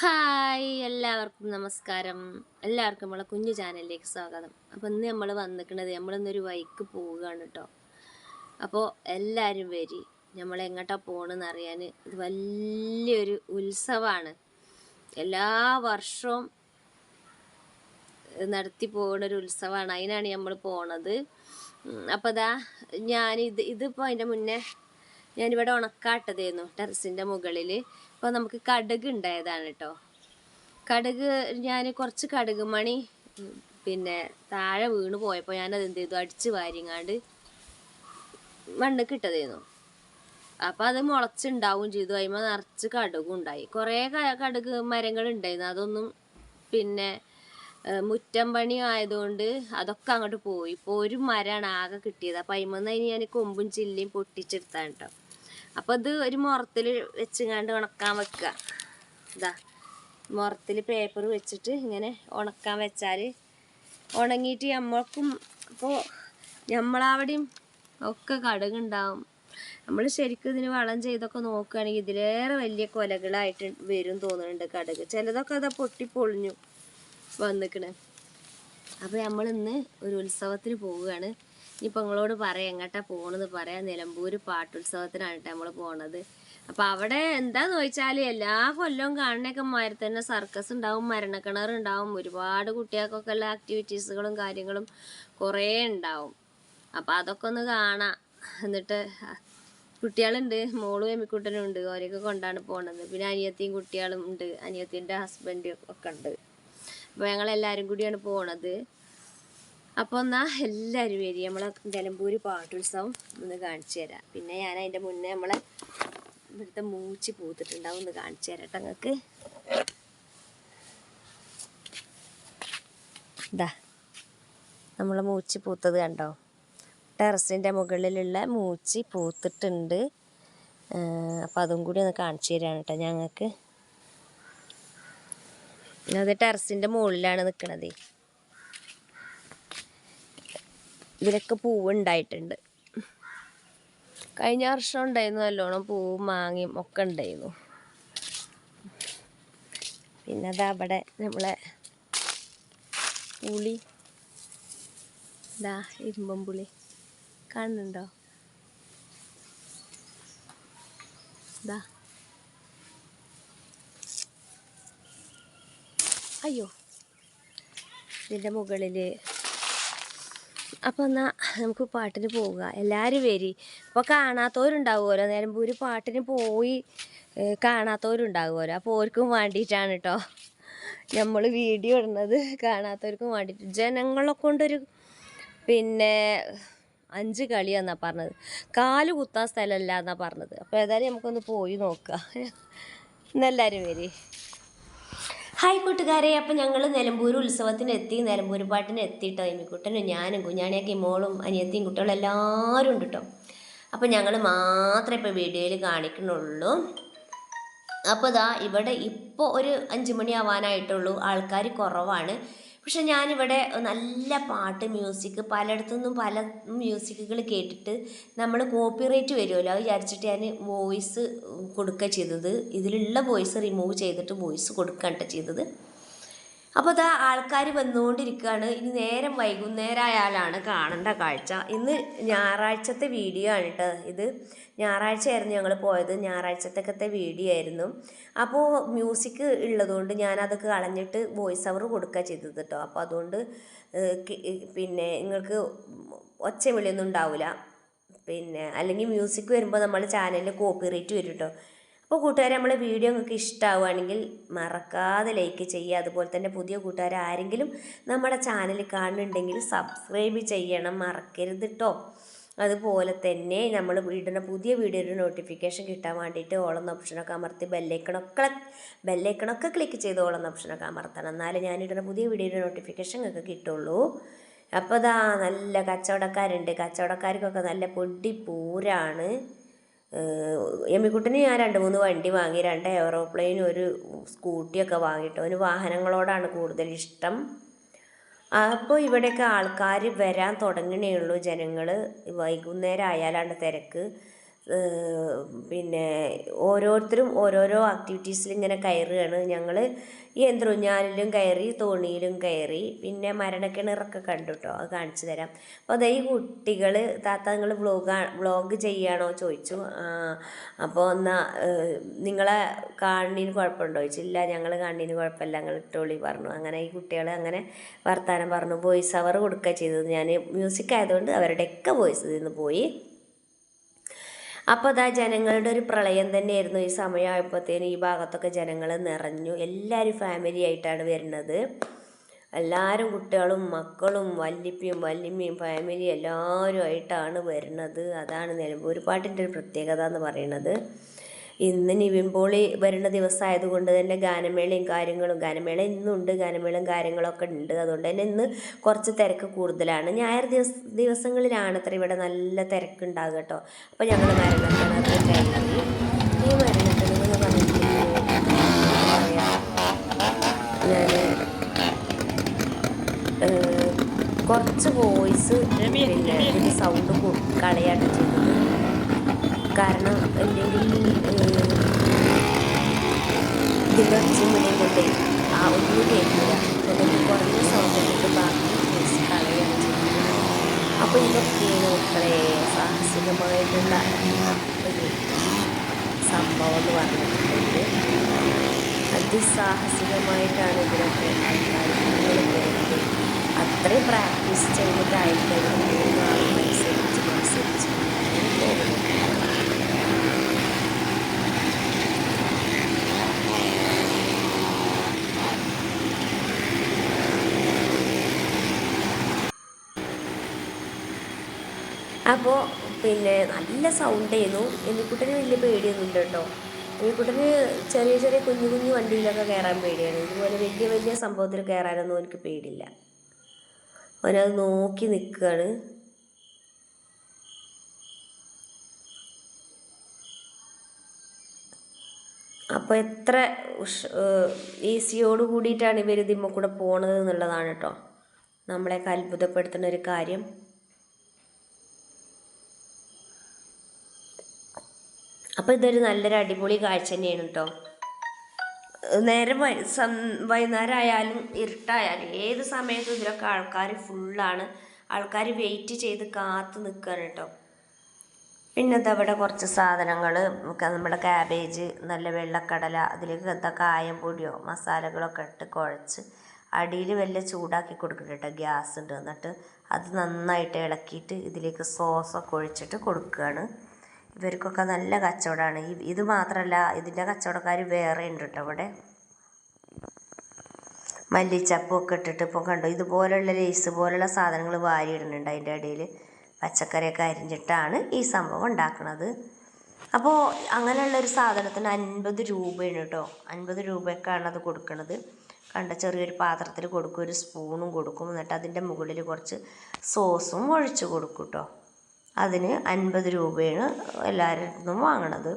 Hi എല്ലാവർക്കും നമസ്കാരം. എല്ലാവർക്കും നമ്മളെ കുഞ്ഞു ചാനലിലേക്ക് സ്വാഗതം. അപ്പോൾ ഇന്ന് നമ്മൾ വന്നിക്കണത് നമ്മളിന്നൊരു വൈക്ക് പോവുകയാണ് കേട്ടോ അപ്പോൾ എല്ലാവരും വരി. നമ്മൾ എങ്ങോട്ടാ പോകണമെന്ന് അറിയാൻ ഇത് വലിയൊരു ഉത്സവമാണ് എല്ലാ വർഷവും നടത്തി പോകുന്ന ഒരു ഉത്സവമാണ് അതിനാണ് നമ്മൾ പോണത് അപ്പോൾ ഞാൻ ഇത് ഇതിപ്പോൾ അതിന്റെ മുന്നേ ഞാനിവിടെ ഉണക്കാട്ടതായിരുന്നു ടെറസിന്റെ മുകളിൽ അപ്പോൾ നമുക്ക് കടുക് ഉണ്ടായതാണ് കേട്ടോ കടുക് ഞാൻ കുറച്ച് കടുക് മണി പിന്നെ താഴെ വീണ് പോയപ്പോൾ ഞാനത് എന്ത് ചെയ്തു അടിച്ച് വാരിങ്ങാണ്ട് മണ്ണ് ഇട്ടതായിരുന്നു അപ്പം അത് മുളച്ചുണ്ടാവും ചെയ്തു. അതിമ നിറച്ച് കടുകും ഉണ്ടായി. കുറേ കടുക് മരങ്ങൾ ഉണ്ടായിരുന്നു. അതൊന്നും പിന്നെ മുറ്റം പണി ആയതുകൊണ്ട് അതൊക്കെ അങ്ങോട്ട് പോയി. ഇപ്പോൾ ഒരു മരമാണ് ആകെ കിട്ടിയത്. അപ്പം അതിമന്ന് അതിന് ഞാൻ കൊമ്പും ചില്ലിയും പൊട്ടിച്ചെടുത്താണ് കേട്ടോ അപ്പോൾ ഇത് ഒരു മുറത്തിൽ വെച്ചുങ്ങാണ്ട് ഉണക്കാൻ വെക്കുക. ഇതാ മുറത്തിൽ പേപ്പർ വെച്ചിട്ട് ഇങ്ങനെ ഉണക്കാൻ വെച്ചാൽ ഉണങ്ങിയിട്ട് നമ്മൾക്കും ഇപ്പോൾ നമ്മളവിടെയും ഒക്കെ കടുകുണ്ടാവും. നമ്മൾ ശരിക്കും ഇതിന് വളം ചെയ്തൊക്കെ നോക്കുകയാണെങ്കിൽ ഇതിലേറെ വലിയ കൊലകളായിട്ട് വരും തോന്നുന്നുണ്ട് കടുക്. ചിലതൊക്കെ അതാ പൊട്ടി പൊളിഞ്ഞു വന്നിക്കണ്. അപ്പോൾ നമ്മൾ ഇന്ന് ഒരു ഉത്സവത്തിന് പോവുകയാണ്. ഇനിയിപ്പോൾ നിങ്ങളോട് പറയാം എങ്ങോട്ടാ പോകണമെന്ന് പറയാം. നിലമ്പൂർ പാട്ടുത്സവത്തിനാണ് കേട്ടോ നമ്മൾ പോണത്. അപ്പൊ അവിടെ എന്താന്ന് ചോദിച്ചാൽ എല്ലാ കൊല്ലവും കാണുന്നൊക്കെ മാതിരി തന്നെ സർക്കസ് ഉണ്ടാവും മരണക്കിണർ ഉണ്ടാവും. ഒരുപാട് കുട്ടികൾക്കൊക്കെ ഉള്ള ആക്ടിവിറ്റീസുകളും കാര്യങ്ങളും കുറേ ഉണ്ടാവും. അപ്പൊ അതൊക്കെ ഒന്ന് കാണാം. എന്നിട്ട് കുട്ടികളുണ്ട് മോളും എമ്മിക്കുട്ടനും ഉണ്ട്. അവരെയൊക്കെ കൊണ്ടാണ് പോണത്. പിന്നെ അനിയത്തിയും കുട്ടികളും ഉണ്ട്. അനിയത്തിന്റെ ഹസ്ബൻഡും ഒക്കെ ഉണ്ട്. അപ്പ ഞങ്ങൾ എല്ലാവരും കൂടിയാണ് പോണത്. അപ്പോൾ എന്നാൽ എല്ലാവരും വരി. നമ്മളെ നിലമ്പൂർ പാട്ടുത്സവം ഒന്ന് കാണിച്ചു തരാം. പിന്നെ ഞാൻ അതിന്റെ മുന്നേ നമ്മളെ ഇവിടുത്തെ മൂച്ചി പൂത്തിട്ടുണ്ടാവും ഒന്ന് കാണിച്ചു തരാം കേട്ടോ നിങ്ങൾക്ക്. ഇതാ നമ്മളെ മൂച്ചി പൂത്തത് കണ്ടോ? ടെറസിന്റെ മുകളിലുള്ള മൂച്ചി പൂത്തിട്ടുണ്ട്. അപ്പോൾ അതും കൂടി ഒന്ന് കാണിച്ചു തരാണ് കേട്ടോ ഞങ്ങൾക്ക്. അത് ടെറസിന്റെ മുകളിലാണ് നിൽക്കണത് ഇതിലൊക്കെ പൂവ് ഉണ്ടായിട്ടുണ്ട് കഴിഞ്ഞ വർഷം ഉണ്ടായിരുന്നു നല്ലോണം പൂവും മാങ്ങയും ഒക്കെ ഉണ്ടായിരുന്നു. പിന്നെ അതാ അവിടെ നമ്മളെ പുളി. ഇതാ ഇരുമ്പം പുളി. കാണുന്നുണ്ടോ? ഇതാ. അയ്യോ. ഇതിന്റെ മുകളിൽ അപ്പോൾ എന്നാൽ നമുക്ക് പാട്ടിന് പോവുക. എല്ലാവരും വരി. അപ്പോൾ കാണാത്തവരുണ്ടാവുമല്ലോ. നിലമ്പൂർ പാട്ടിന് പോയി കാണാത്തവരുണ്ടാവുമല്ലോ. അപ്പോൾ ഓർക്കും വേണ്ടിയിട്ടാണ് കേട്ടോ നമ്മൾ വീഡിയോ ഇടുന്നത് കാണാത്തവർക്കും വേണ്ടിയിട്ട്. ജനങ്ങളെ കൊണ്ടൊരു പിന്നെ അഞ്ച് കളിയാന്നാ പറഞ്ഞത്. കാൽ കുത്താൻ സ്ഥലമല്ല എന്നാ പറഞ്ഞത്. അപ്പോൾ ഏതായാലും നമുക്കൊന്ന് പോയി നോക്കാം. എന്നെല്ലാവരും വരി. ഹായ് കൂട്ടുകാരെ അപ്പം ഞങ്ങൾ നിലമ്പൂർ ഉത്സവത്തിന് എത്തി നിലമ്പൂർ പാട്ടിന് എത്തിയിട്ടോ എമ്മിക്കുട്ടനും ഞാനും കുഞ്ഞാണിയൊക്കെ മോളും അനിയത്തിയും കുട്ടികളും എല്ലാവരും ഉണ്ട് കേട്ടോ അപ്പം ഞങ്ങൾ മാത്രമേ ഇപ്പോൾ വീഡിയോയിൽ കാണിക്കണുള്ളൂ അപ്പോൾ ഇതാ ഇവിടെ ഇപ്പോൾ ഒരു അഞ്ച് മണി ആവാനായിട്ടുള്ളൂ. ആൾക്കാർ കുറവാണ്. പക്ഷെ ഞാനിവിടെ നല്ല പാട്ട് മ്യൂസിക് പലയിടത്തുനിന്നും പല മ്യൂസിക്കുകൾ കേട്ടിട്ട് നമ്മൾ കോപ്പിറൈറ്റ് വരുമല്ലോ. അത് വിചാരിച്ചിട്ട് ഞാൻ വോയിസ് കൊടുക്കുക ചെയ്തത്. ഇതിലുള്ള വോയിസ് റിമൂവ് ചെയ്തിട്ട് വോയിസ് കൊടുക്കുകയാണ് ട്ടോ ചെയ്തത്. അപ്പോൾ അത് ആൾക്കാർ വന്നുകൊണ്ടിരിക്കുകയാണ് ഇനി നേരം വൈകുന്നേരം ആയാലാണ് കാണേണ്ട കാഴ്ച. ഇന്ന് ഞായറാഴ്ചത്തെ വീഡിയോ ആണ് കേട്ടോ ഇത്. ഞായറാഴ്ചയായിരുന്നു ഞങ്ങൾ പോയത്. ഞായറാഴ്ചത്തേക്കത്തെ വീഡിയോ ആയിരുന്നു. അപ്പോൾ മ്യൂസിക് ഉള്ളതുകൊണ്ട് ഞാനതൊക്കെ കളഞ്ഞിട്ട് വോയിസ് ഓവർ കൊടുക്കുക ചെയ്തത് കേട്ടോ അപ്പോൾ അതുകൊണ്ട് പിന്നെ നിങ്ങൾക്ക് ഒച്ച വിളിയൊന്നും ഉണ്ടാവില്ല പിന്നെ അല്ലെങ്കിൽ മ്യൂസിക് വരുമ്പോൾ നമ്മുടെ ചാനലിൽ കോപ്പിറൈറ്റ് വരും കേട്ടോ അപ്പോൾ കൂട്ടുകാരെ നമ്മളെ വീഡിയോ നിങ്ങൾക്ക് ഇഷ്ടമാവുകയാണെങ്കിൽ മറക്കാതെ ലൈക്ക് ചെയ്യുക. അതുപോലെ തന്നെ പുതിയ കൂട്ടുകാർ ആരെങ്കിലും നമ്മുടെ ചാനൽ കാണുന്നുണ്ടെങ്കിൽ സബ്സ്ക്രൈബ് ചെയ്യണം. മറക്കരുത് കേട്ടോ അതുപോലെ തന്നെ നമ്മൾ ഇടുന്ന പുതിയ വീഡിയോയുടെ നോട്ടിഫിക്കേഷൻ കിട്ടാൻ വേണ്ടിയിട്ട് ഓളെന്ന ഓപ്ഷനൊക്കെ അമർത്തി ബെല്ലൈക്കണൊക്കെ ബെല്ലൈക്കണൊക്കെ ക്ലിക്ക് ചെയ്ത് ഓളെന്ന ഓപ്ഷനൊക്കെ അമർത്തണം. എന്നാലേ ഞാനിടുന്ന പുതിയ വീഡിയോയുടെ നോട്ടിഫിക്കേഷൻ നിങ്ങൾക്ക് കിട്ടുള്ളൂ. അപ്പോൾ ഇതാ നല്ല കച്ചവടക്കാരുണ്ട്. കച്ചവടക്കാർക്കൊക്കെ നല്ല പൊടി പൂരാണ്. എമ്മിക്കുട്ടിന് ഞാൻ രണ്ട് മൂന്ന് വണ്ടി വാങ്ങി രണ്ട് എയറോപ്ലെയിൻ ഒരു സ്കൂട്ടിയൊക്കെ വാങ്ങിയിട്ട് അവന് വാഹനങ്ങളോടാണ് കൂടുതൽ ഇഷ്ടം. അപ്പോൾ ഇവിടെയൊക്കെ ആൾക്കാർ വരാൻ തുടങ്ങണേ ഉള്ളൂ ജനങ്ങൾ വൈകുന്നേരം ആയാലാണ് തിരക്ക്. പിന്നെ ഓരോരുത്തരും ഓരോരോ ആക്ടിവിറ്റീസിൽ ഇങ്ങനെ കയറുകയാണ്. ഞങ്ങൾ യന്ത്രൂഞ്ഞാലിലും കയറി തോണിയിലും കയറി പിന്നെ മരണക്കിണറൊക്കെ കണ്ടു കേട്ടോ അത് കാണിച്ചു തരാം. അപ്പോൾ അതേ ഈ കുട്ടികൾ താത്ത നിങ്ങൾ വ്ലോഗ് വ്ലോഗ് ചെയ്യാണോ ചോദിച്ചു. അപ്പോൾ എന്നാ ഏഹ്, നിങ്ങളെ കാണുന്നതിന് കുഴപ്പമുണ്ടോ? ചോദിച്ചില്ല ഞങ്ങൾ കാണുന്നതിന് കുഴപ്പമില്ല ഞങ്ങൾ ഇട്ടോളി പറഞ്ഞു. അങ്ങനെ ഈ കുട്ടികൾ അങ്ങനെ വർത്തമാനം പറഞ്ഞു. വോയിസ് അവർ കൊടുക്കുക ചെയ്തത്. ഞാൻ മ്യൂസിക് ആയതുകൊണ്ട് അവരുടെയൊക്കെ വോയിസ് നിന്ന് പോയി. അപ്പോൾ അതാ ജനങ്ങളുടെ ഒരു പ്രളയം തന്നെയായിരുന്നു ഈ സമയമായപ്പോഴത്തേന് ഈ ഭാഗത്തൊക്കെ ജനങ്ങൾ നിറഞ്ഞു. എല്ലാവരും ഫാമിലി ആയിട്ടാണ് വരുന്നത്. എല്ലാവരും കുട്ടികളും മക്കളും വല്ലിപ്പിയും വല്ലിമ്മയും ഫാമിലി എല്ലാവരും ആയിട്ടാണ് വരുന്നത്. അതാണ് നിലമ്പൂർ പാട്ടിന്റെ ഒരു പ്രത്യേകത എന്ന് പറയുന്നത്. ഇന്ന് നിവിൻ പോളി വരുന്ന ദിവസമായതുകൊണ്ട് തന്നെ ഗാനമേളയും കാര്യങ്ങളും ഗാനമേള ഇന്നുണ്ട് ഗാനമേളയും കാര്യങ്ങളൊക്കെ ഉണ്ട്. അതുകൊണ്ട് തന്നെ ഇന്ന് കുറച്ച് തിരക്ക് കൂടുതലാണ്. ഞായർ ദിവസ ദിവസങ്ങളിലാണ് അത്ര ഇവിടെ നല്ല തിരക്കുണ്ടാകുക കേട്ടോ. അപ്പോൾ ഞങ്ങൾ ഈ മരണക്കിണർ എന്ന് കുറച്ച് വോയിസ് പിന്നെ സൗണ്ട് കളയാണ് ചെയ്തത്. കാരണം അല്ലെങ്കിൽ ഇതിന്റെ ആ ഒന്നും കേൾക്കില്ല അതുകൊണ്ട് കുറഞ്ഞ സൗണ്ട് ഇട്ടിട്ട് ബാക്കി കളയാണ് ചെയ്യുന്നത്. അപ്പോൾ ഇതൊക്കെയാണ് മക്കളെ സാഹസികമായിട്ടുള്ള ഒരു സംഭവം എന്ന് പറഞ്ഞിട്ടുണ്ട് അതിസാഹസികമായിട്ടാണ് ഇതിനൊക്കെ ആൾക്കാർ അത്രയും പ്രാക്ടീസ് ചെയ്തിട്ടായിരിക്കും മൂന്നാളും അനുസരിച്ച് അനുസരിച്ച് പോകുന്നത്. അപ്പോൾ പിന്നെ നല്ല സൗണ്ട് ചെയ്യുന്നു എമ്മിക്കുട്ടന് വലിയ പേടിയൊന്നും ഇല്ല കേട്ടോ. എമ്മിക്കുട്ടന് ചെറിയ ചെറിയ കുഞ്ഞു കുഞ്ഞു വണ്ടിയിലൊക്കെ കയറാൻ പേടിയാണ്. ഇതുപോലെ വലിയ വലിയ സംഭവത്തിൽ കയറാനൊന്നും എനിക്ക് പേടിയില്ല. അവനത് നോക്കി നിൽക്കുകയാണ് അപ്പോൾ എത്ര ഉഷ് ഈസിയോട് കൂടിയിട്ടാണ് ഇവർ ഇതിമ്മ കൂടെ പോണത് എന്നുള്ളതാണ് കേട്ടോ. നമ്മളെയൊക്കെ അത്ഭുതപ്പെടുത്തുന്ന ഒരു കാര്യം. അപ്പോൾ ഇതൊരു നല്ലൊരു അടിപൊളി കാഴ്ച തന്നെയാണ് കേട്ടോ നേരെ വൈകുന്നേരം ആയാലും ഇരുട്ടായാലും ഏത് സമയത്തും ഇതിലൊക്കെ ആൾക്കാർ ഫുള്ളാണ്. ആൾക്കാർ വെയിറ്റ് ചെയ്ത് കാത്ത് നിൽക്കുകയാണ് കേട്ടോ പിന്നെ ഇതവിടെ കുറച്ച് സാധനങ്ങൾ നമ്മുടെ ക്യാബേജ് നല്ല വെള്ളക്കടല അതിലേക്ക് എന്താ കായം പൊടിയോ മസാലകളൊക്കെ ഇട്ട് കുഴച്ച് അടിയിൽ വല്ല ചൂടാക്കി കൊടുക്കണം കേട്ടോ ഗ്യാസ് ഉണ്ട് എന്നിട്ട് അത് നന്നായിട്ട് ഇളക്കിയിട്ട് ഇതിലേക്ക് സോസൊക്കെ ഒഴിച്ചിട്ട് കൊടുക്കുകയാണ് ഇവർക്കൊക്കെ നല്ല കച്ചവടമാണ്. ഇത് മാത്രമല്ല ഇതിന്റെ കച്ചവടക്കാർ വേറെ ഉണ്ട് കേട്ടോ ഇവിടെ മല്ലിച്ചപ്പൊക്കെ ഇട്ടിട്ട് ഇപ്പോൾ കണ്ടോ ഇതുപോലുള്ള ലേസ് പോലുള്ള സാധനങ്ങൾ വാരി ഇടുന്നുണ്ട് അതിന്റെ ഇടയിൽ. പച്ചക്കറിയൊക്കെ അരിഞ്ഞിട്ടാണ് ഈ സംഭവം ഉണ്ടാക്കുന്നത് അപ്പോൾ അങ്ങനെയുള്ള ഒരു സാധനത്തിന് അൻപത് രൂപയാണ് കേട്ടോ. അൻപത് രൂപയ്ക്കാണ് അത് കൊടുക്കുന്നത് കണ്ട ചെറിയൊരു പാത്രത്തിൽ കൊടുക്കും ഒരു സ്പൂണും കൊടുക്കും. എന്നിട്ട് അതിന്റെ മുകളിൽ കുറച്ച് സോസും ഒഴിച്ച് കൊടുക്കും കേട്ടോ. അതിന് അൻപത് രൂപയാണ് എല്ലാവരുടെ നിന്നും വാങ്ങണത്.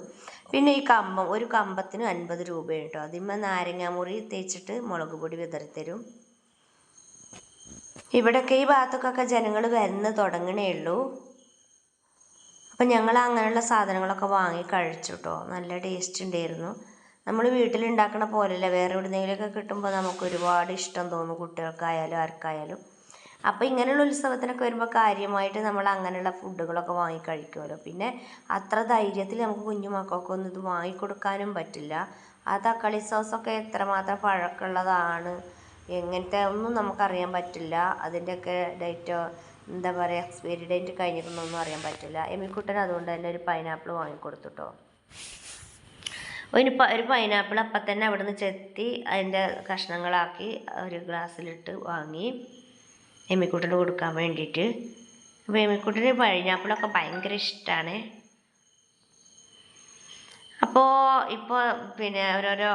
പിന്നെ ഈ കമ്പം ഒരു കമ്പത്തിന് അൻപത് രൂപയാണ് കേട്ടോ അതിന്മേൽ നാരങ്ങാമുറി തേച്ചിട്ട് മുളക് പൊടി വിതറിത്തരും. ഇവിടെയൊക്കെ ഈ ഭാഗത്തൊക്കെ ജനങ്ങൾ വരുന്ന തുടങ്ങണേ ഉള്ളൂ. അപ്പം ഞങ്ങൾ അങ്ങനെയുള്ള സാധനങ്ങളൊക്കെ വാങ്ങി കഴിച്ചു കേട്ടോ നല്ല ടേസ്റ്റ് ഉണ്ടായിരുന്നു. നമ്മൾ വീട്ടിലുണ്ടാക്കണ പോലെയല്ല. വേറെ എവിടെന്നെങ്കിലുമൊക്കെ കിട്ടുമ്പോൾ നമുക്ക് ഒരുപാട് ഇഷ്ടം തോന്നും കുട്ടികൾക്കായാലും ആർക്കായാലും. അപ്പോൾ ഇങ്ങനെയുള്ള ഉത്സവത്തിനൊക്കെ വരുമ്പോൾ കാര്യമായിട്ട് നമ്മൾ അങ്ങനെയുള്ള ഫുഡുകളൊക്കെ വാങ്ങി കഴിക്കുമല്ലോ. പിന്നെ അത്ര ധൈര്യത്തിൽ നമുക്ക് കുഞ്ഞു മക്കൾക്കൊന്നും ഇത് വാങ്ങിക്കൊടുക്കാനും പറ്റില്ല. ആ തക്കാളി സോസൊക്കെ എത്രമാത്രം പഴക്കമുള്ളതാണ് എങ്ങനത്തെ ഒന്നും നമുക്കറിയാൻ പറ്റില്ല. അതിന്റെയൊക്കെ ഡേറ്റ് എന്താ പറയുക എക്സ്പയറി ഡേറ്റ് കഴിഞ്ഞിട്ടൊന്നും അറിയാൻ പറ്റില്ല. എമ്മിക്കുട്ടൻ അതുകൊണ്ട് തന്നെ ഒരു പൈനാപ്പിൾ വാങ്ങിക്കൊടുത്തുട്ടോ ഒരു ഒരു പൈനാപ്പിൾ അപ്പം തന്നെ അവിടെ നിന്ന് ചെത്തി അതിന്റെ കഷ്ണങ്ങളാക്കി ഒരു ഗ്ലാസ്സിലിട്ട് വാങ്ങി. എമ്മിക്കുട്ടന് കൊടുക്കാൻ വേണ്ടിയിട്ട്. അപ്പോൾ എമ്മിക്കുട്ടന് പൈനാപ്പിളൊക്കെ ഭയങ്കര ഇഷ്ടമാണ് അപ്പോൾ ഇപ്പോൾ പിന്നെ ഓരോരോ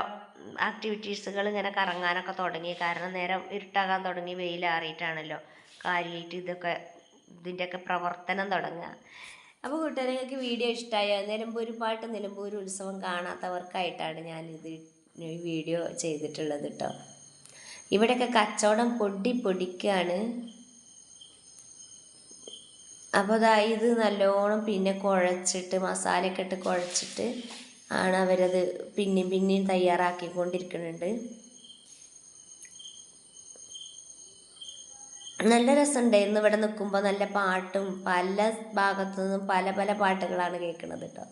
ആക്ടിവിറ്റീസുകൾ ഇങ്ങനെ കറങ്ങാനൊക്കെ തുടങ്ങി. കാരണം നേരം ഇരുട്ടാകാൻ തുടങ്ങി വെയിലാറിയിട്ടാണല്ലോ കാര്യമായിട്ട് ഇതൊക്കെ ഇതിന്റെയൊക്കെ പ്രവർത്തനം തുടങ്ങുക. അപ്പോൾ കൂട്ടുകാരെ നിങ്ങൾക്ക് വീഡിയോ ഇഷ്ടമായ നിലമ്പൂർ പാട്ട് നിലമ്പൂർ ഉത്സവം കാണാത്തവർക്കായിട്ടാണ് ഞാനിത് വീഡിയോ ചെയ്തിട്ടുള്ളത് കേട്ടോ ഇവിടെയൊക്കെ കച്ചവടം പൊടി പൊടിക്കാണ്. അപ്പോൾ അതാ ഇത് നല്ലോണം പിന്നെ കുഴച്ചിട്ട് മസാലയൊക്കെ ഇട്ട് കുഴച്ചിട്ട് ആണ് അവരത് പിന്നെയും പിന്നെയും തയ്യാറാക്കിക്കൊണ്ടിരിക്കുന്നുണ്ട് നല്ല രസമുണ്ടായിരുന്നു ഇവിടെ നിൽക്കുമ്പോൾ നല്ല പാട്ടും പല ഭാഗത്തു നിന്നും പല പല പാട്ടുകളാണ് കേൾക്കുന്നത് കേട്ടോ.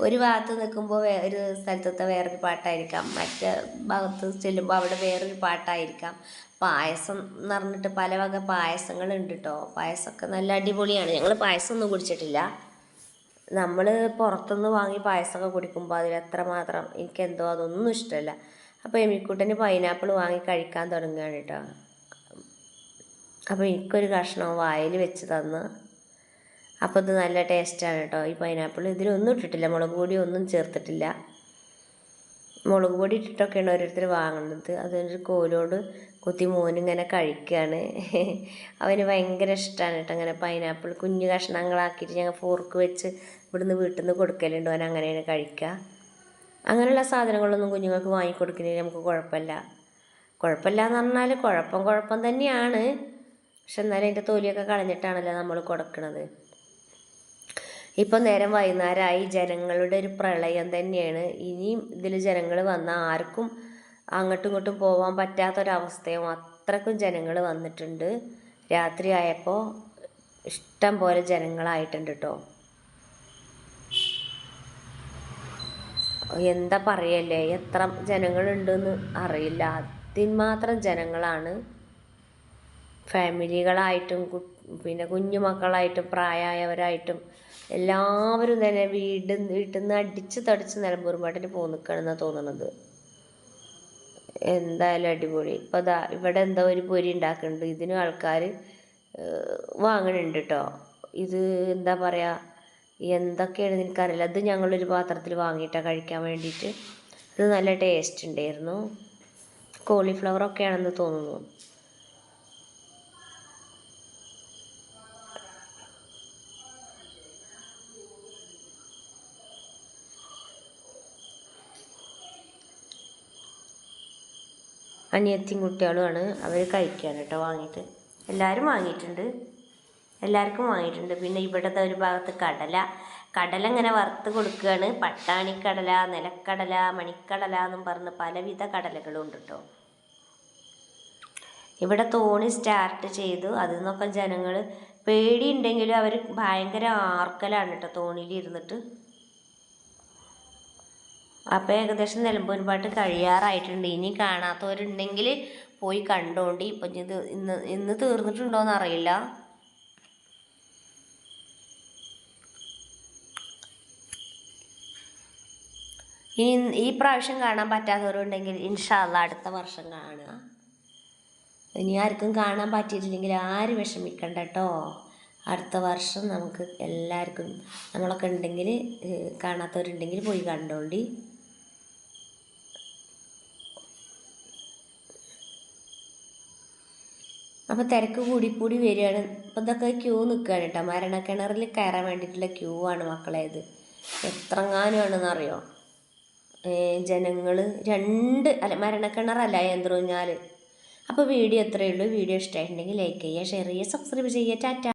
ഒരു ഭാഗത്ത് നിൽക്കുമ്പോൾ വേ ഒരു സ്ഥലത്തത്തെ വേറൊരു പാട്ടായിരിക്കാം. മറ്റേ ഭാഗത്ത് ചെല്ലുമ്പോൾ അവിടെ വേറൊരു പാട്ടായിരിക്കാം. പായസം എന്ന് പറഞ്ഞിട്ട് പല വക പായസങ്ങളുണ്ട് കേട്ടോ. പായസമൊക്കെ നല്ല അടിപൊളിയാണ്. ഞങ്ങൾ പായസം ഒന്നും കുടിച്ചിട്ടില്ല. നമ്മൾ പുറത്തുനിന്ന് വാങ്ങി പായസമൊക്കെ കുടിക്കുമ്പോൾ അതിൽ എത്രമാത്രം എനിക്കെന്തോ അതൊന്നും ഇഷ്ടമല്ല. അപ്പോൾ എമിക്കുട്ടന് പൈനാപ്പിൾ വാങ്ങി കഴിക്കാൻ തുടങ്ങുകയാണ് കേട്ടോ. അപ്പോൾ എനിക്കൊരു കഷ്ണം വായിൽ വെച്ച് തന്ന്. അപ്പോൾ ഇത് നല്ല ടേസ്റ്റാണ് കേട്ടോ ഈ പൈനാപ്പിൾ ഇതിലൊന്നും ഇട്ടിട്ടില്ല. മുളക് പൊടി ഒന്നും ചേർത്തിട്ടില്ല. മുളക് പൊടി ഇട്ടിട്ടൊക്കെയാണ് ഓരോരുത്തർ വാങ്ങുന്നത് അതൊരു കോലോട് കുത്തി മോനിങ്ങനെ കഴിക്കുകയാണ് അവന് ഭയങ്കര ഇഷ്ടമാണ് കേട്ടോ അങ്ങനെ പൈനാപ്പിൾ കുഞ്ഞു കഷ്ണങ്ങളാക്കിയിട്ട് ഞങ്ങൾ ഫോർക്ക് വെച്ച് ഇവിടുന്ന് വീട്ടിൽ നിന്ന് കൊടുക്കലുണ്ട് അവൻ അങ്ങനെയാണ് കഴിക്കുക അങ്ങനെയുള്ള സാധനങ്ങളൊന്നും കുഞ്ഞുങ്ങൾക്ക് വാങ്ങിക്കൊടുക്കുന്നതിന് നമുക്ക് കുഴപ്പമില്ല. കുഴപ്പമില്ല എന്ന് പറഞ്ഞാൽ കുഴപ്പം കുഴപ്പം തന്നെയാണ്. പക്ഷെ എന്നാലും അതിന്റെ തൊലിയൊക്കെ കളഞ്ഞിട്ടാണല്ലോ നമ്മൾ കൊടുക്കണത്. ഇപ്പം നേരം വൈകുന്നേരമായി ജനങ്ങളുടെ ഒരു പ്രളയം തന്നെയാണ്. ഇനിയും ഇതിൽ ജനങ്ങൾ വന്നാൽ ആർക്കും അങ്ങോട്ടും ഇങ്ങോട്ടും പോകാൻ പറ്റാത്തൊരവസ്ഥയും അത്രക്കും ജനങ്ങൾ വന്നിട്ടുണ്ട്. രാത്രി ആയപ്പോൾ ഇഷ്ടം പോലെ ജനങ്ങളായിട്ടുണ്ട് കേട്ടോ. എന്താ പറയല്ലേ? എത്ര ജനങ്ങളുണ്ടെന്ന് അറിയില്ല. അതിന് മാത്രം ജനങ്ങളാണ്. ഫാമിലികളായിട്ടും പിന്നെ കുഞ്ഞു മക്കളായിട്ടും പ്രായമായവരായിട്ടും എല്ലാവരും തന്നെ വീട് വീട്ടിൽ നിന്ന് അടിച്ച് തടിച്ച് നിലമ്പൂർപാട്ടിന് പോ നിൽക്കണമെന്നാണ് തോന്നുന്നത് എന്തായാലും അടിപൊളി. ഇപ്പോൾ ദാ ഇവിടെ എന്താ ഒരു പൊരി ഉണ്ടാക്കുന്നുണ്ട് ഇതിനും ആൾക്കാർ വാങ്ങണുണ്ട് കേട്ടോ ഇത് എന്താ പറയുക എന്തൊക്കെയാണ് എനിക്കറിയില്ല. അത് ഞങ്ങളൊരു പാത്രത്തിൽ വാങ്ങിയിട്ടാണ് കഴിക്കാൻ വേണ്ടിയിട്ട് ഇത് നല്ല ടേസ്റ്റ് ഉണ്ടായിരുന്നു കോളിഫ്ലവർ ഒക്കെ ആണെന്ന് തോന്നുന്നു. അനിയത്തിയും കുട്ടികളുമാണ്. അവർ കഴിക്കുകയാണ് കേട്ടോ വാങ്ങിയിട്ട്. എല്ലാവരും വാങ്ങിയിട്ടുണ്ട്. എല്ലാവർക്കും വാങ്ങിയിട്ടുണ്ട്. പിന്നെ ഇവിടുത്തെ ഒരു ഭാഗത്ത് കടല. കടല ഇങ്ങനെ വറുത്ത് കൊടുക്കുകയാണ്. പട്ടാണിക്കടല നിലക്കടല മണിക്കടല എന്നും പറഞ്ഞ് പലവിധ കടലകളും ഉണ്ട് കേട്ടോ. ഇവിടെ തോണി സ്റ്റാർട്ട് ചെയ്തു. അതിൽ നിന്നൊക്കെ ജനങ്ങൾ പേടിയുണ്ടെങ്കിലും അവർ ഭയങ്കര ആർക്കലാണ് കേട്ടോ തോണിയിൽ ഇരുന്നിട്ട് അപ്പോൾ ഏകദേശം നിലമ്പൂർ പാട്ട് കഴിയാറായിട്ടുണ്ട്. ഇനി കാണാത്തവരുണ്ടെങ്കിൽ പോയി കണ്ടോണ്ട്. ഇപ്പം ഇത് ഇന്ന് ഇന്ന് തീർന്നിട്ടുണ്ടോയെന്ന് അറിയില്ല ഇനി ഈ പ്രാവശ്യം കാണാൻ പറ്റാത്തവരുണ്ടെങ്കിൽ ഇൻഷാല്ല അടുത്ത വർഷം കാണുക. ഇനി ആർക്കും കാണാൻ പറ്റിയിട്ടില്ലെങ്കിൽ ആരും വിഷമിക്കണ്ട കേട്ടോ അടുത്ത വർഷം നമുക്ക് എല്ലാവർക്കും നമ്മളൊക്കെ ഉണ്ടെങ്കിൽ കാണാത്തവരുണ്ടെങ്കിൽ പോയി കണ്ടോണ്ടി. അപ്പോൾ തിരക്ക് കൂടി കൂടി വരികയാണ്. അപ്പോൾ ഇതൊക്കെ ക്യൂ നിൽക്കുകയാണ് കേട്ടോ. മരണക്കിണറിൽ കയറാൻ വേണ്ടിയിട്ടുള്ള ക്യൂ ആണ് മക്കളെ ഇത് അറിയോ ജനങ്ങൾ രണ്ട് അല്ല മരണക്കിണറല്ല യന്ത്രൂഞ്ഞാൽ അപ്പോൾ വീഡിയോ എത്രയേ ഉള്ളൂ. വീഡിയോ ഇഷ്ടമായിട്ടുണ്ടെങ്കിൽ ലൈക്ക് ചെയ്യുക ഷെയർ ചെയ്യുക സബ്സ്ക്രൈബ് ചെയ്യുക. ടാറ്റ.